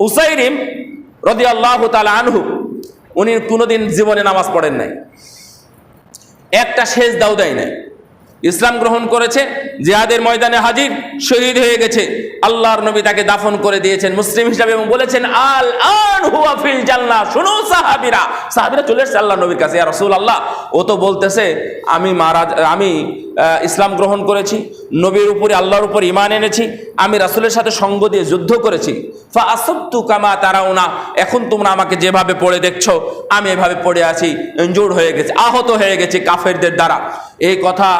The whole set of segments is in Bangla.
উসাইরিম রদি আল্লাহ আনহু, উনি কোনোদিন জীবনে নামাজ পড়েন নাই। একটা শেষ দাও দেয় নাই। ইসলাম গ্রহণ করেছে, জিহাদের ময়দানে হাজির, শহীদ হয়ে গেছে। আল্লাহর নবী তাকে দাফন করে দিয়েছেন, মুসলিম হিসাবে এবং বলেছেন, আল আমি মারা ইসলাম গ্রহণ করেছি, নবীর উপরে, আল্লাহর উপর ইমান এনেছি, আমি রাসূলের সাথে সঙ্গ দিয়ে যুদ্ধ করেছি। কামা এখন তোমরা আমাকে যেভাবে পড়ে দেখছ, আমি এভাবে পড়ে আছি ইনজুর্ড হয়ে গেছি, আহত হয়ে গেছি কাফেরদের দ্বারা। এই কথা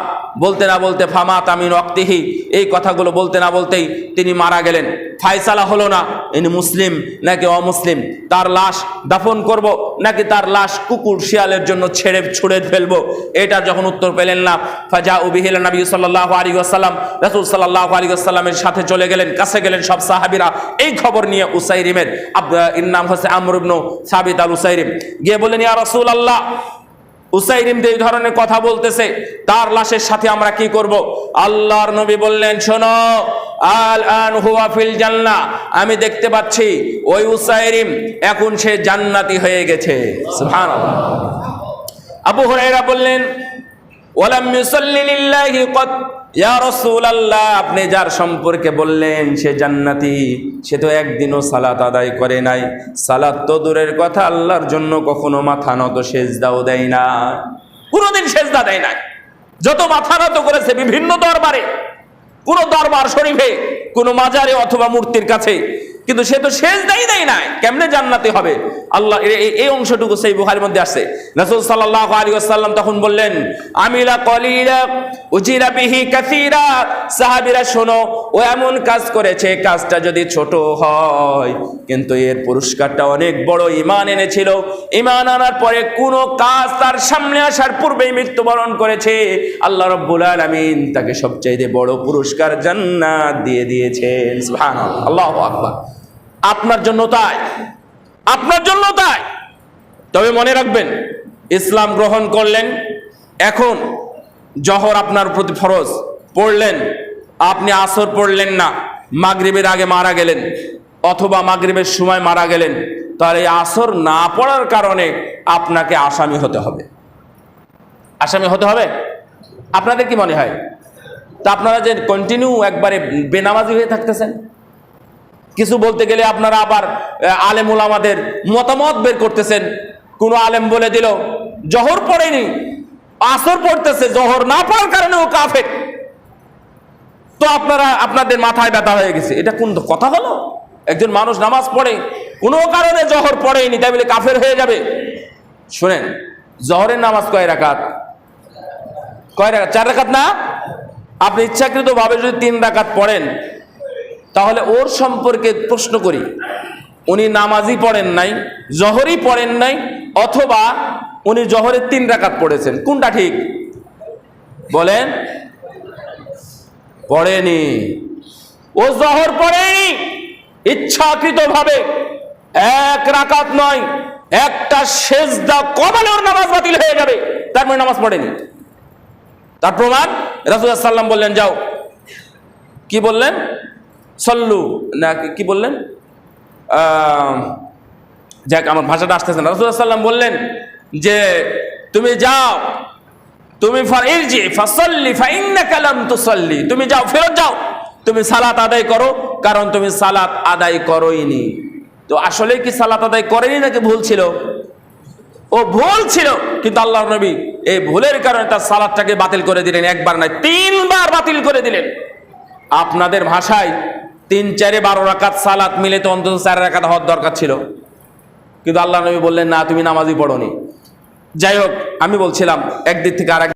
বলতে না বলতে ফামা তামিন অক্তিহি এই কথাগুলো বলতে না বলতেই তিনি মারা গেলেন। ফায়সালা হলো না ইনি মুসলিম নাকি অমুসলিম? তার লাশ দাফন করব নাকি তার লাশ কুকুর শিয়ালের জন্য ছেড়ে, ছুড়ে ফেলব? এটা যখন উত্তর পেলেন না ফাজা উবিহিল নবী সাল্লাহ আলী আসাল্লাম রাসুল সাল্লাহ আলী আসাল্লামের সাথে চলে গেলেন, কাছে গেলেন সব সাহাবিরা। এই খবর নিয়ে উসাইরিমের এর নাম হচ্ছে আমরুবনু সাবিত আল উসাইরিম গিয়ে বললেন, ইয়া রসুল আল্লাহ উসাইরিম যে এই ধরনের কথা বলতেছে, তার লাশের সাথে আমরা কি করব? আল্লাহর নবী বললেন, শোনো আল আন হুয়া ফিল জান্না আমি দেখতে পাচ্ছি, ওই উসাইরিম এখন সে জান্নাতি হয়ে গেছে। সুবহানাল্লাহ। আবু হুরায়রা বললেন ওয়ালাম আপনি যার সম্পর্কে বললেন, সে জান্নাতি, সে তো একদিনও সালাত আদায় করে নাই। সালাত তো দূরের কথা, আল্লাহর জন্য কখনো মাথা নত সেজদাও দেয় না। কোনোদিন সেজদা দেয় না যত মাথা নত করেছে বিভিন্ন দরবারে, কোন দরবার শরীফে, কোন মাজারে অথবা মূর্তির কাছে কিন্তু সে তো শেষ দেয় দেয় নাই। কেমনে জান্নাতি হবে? আল্লাহ এই অংশটুকু সেই বুখারির মধ্যে আসছে রাসূল সাল্লাল্লাহু তখন বললেন, আমিলা উজিরা বিহি শোনো, ও এমন কাজ করেছে, কাজটা যদি ছোট হয়, কিন্তু এর পুরস্কারটা অনেক বড় এনেছিল। আনার পরে কোনো কাজ তার সামনে আসার পূর্বেই মৃত্যুবরণ করেছে। আল্লাহ রাব্বুল আলামিন তাকে সবচাইতে বড় পুরস্কার জান্নাত দিয়ে দিয়েছেন। আল্লাহু আকবার। আপনার জন্য তাই। আপনার জন্য তাই। তবে মনে রাখবেন, ইসলাম গ্রহণ করলেন, এখন জহর আপনার প্রতি ফরজ। পড়লেন, আপনি আসর পড়লেন না, মাগরিবের আগে মারা গেলেন, অথবা মাগরিবের সময় মারা গেলেন, তাহলে আসর না পড়ার কারণে আপনাকে আসামি হতে হবে। আসামি হতে হবে? আপনাদের কি মনে হয়? তা আপনারা যে কন্টিনিউ একবারে বেনামাজি হয়ে থাকতেছেন? কিছু বলতে গেলে আপনারা আবার আলেম ওলামাদের মতামত বের করতেছেন। কোনো আলেম বলে দিল, জহর পড়েনি, আসর পড়তেছে, জহর না পড়ার কারণে ও কাফের। তো আপনারা, আপনাদের মাথায় ব্যথা হয়ে গেছে। এটা কোন কথা হলো? একজন মানুষ নামাজ পড়ে, কোনো কারণে জহর পড়েনি, তাই বলে কাফের হয়ে যাবে। শোনেন, জহরের নামাজ কয় রাকাত? কয় রাকাত? চার রাকাত না? আপনি ইচ্ছাকৃত ভাবে যদি তিন রাকাত পড়েন তাহলে ওর সম্পর্কে প্রশ্ন করি। উনি নামাজই পড়েন নাই, জহরই পড়েন নাই, অথবা উনি জহরের তিন রাকাত পড়েছেন। কোনটা ঠিক? বলেন, পড়েনি। ও জহর পড়েনি ইচ্ছাকৃত ভাবে এক রাকাত নয়, একটা শেষ সেজদা ওর নামাজ বাতিল হয়ে যাবে তার মানে নামাজ পড়েনি। তার প্রমাণ রাসুল্লাহ সাল্লাম বললেন, যাও। কি বললেন? সল্লু, না কি- বললেন? যাক, আমার ভাষাটা আসতেছে না। রাসুল্লাহ সাল্লাম বললেন যে, তুমি যাও, তুমি ফাসল্লি তুসাল্লি। তুমি যাও, ফেরত যাও। তুমি সালাত আদায় করো, কারণ তুমি সালাত আদায় করোইনি। তো আসলে কি সালাত আদায় করেনি নাকি ভুল ছিল? ও ভুল ছিল, কিন্তু আল্লাহ নবী এই ভুলের কারণে তার সালাদটাকে বাতিল করে দিলেন। একবার নয়, তিনবার বাতিল করে দিলেন। আপনাদের ভাষায় তিন, চারে বারো রাকাত সালাত মিলে তো অন্তত চার রাকাত হওয়ার দরকার ছিল। কিন্তু আল্লাহ নবী বললেন, না, তুমি নামাজই পড়ো যাই হোক, আমি বলছিলাম, একদিক থেকে আর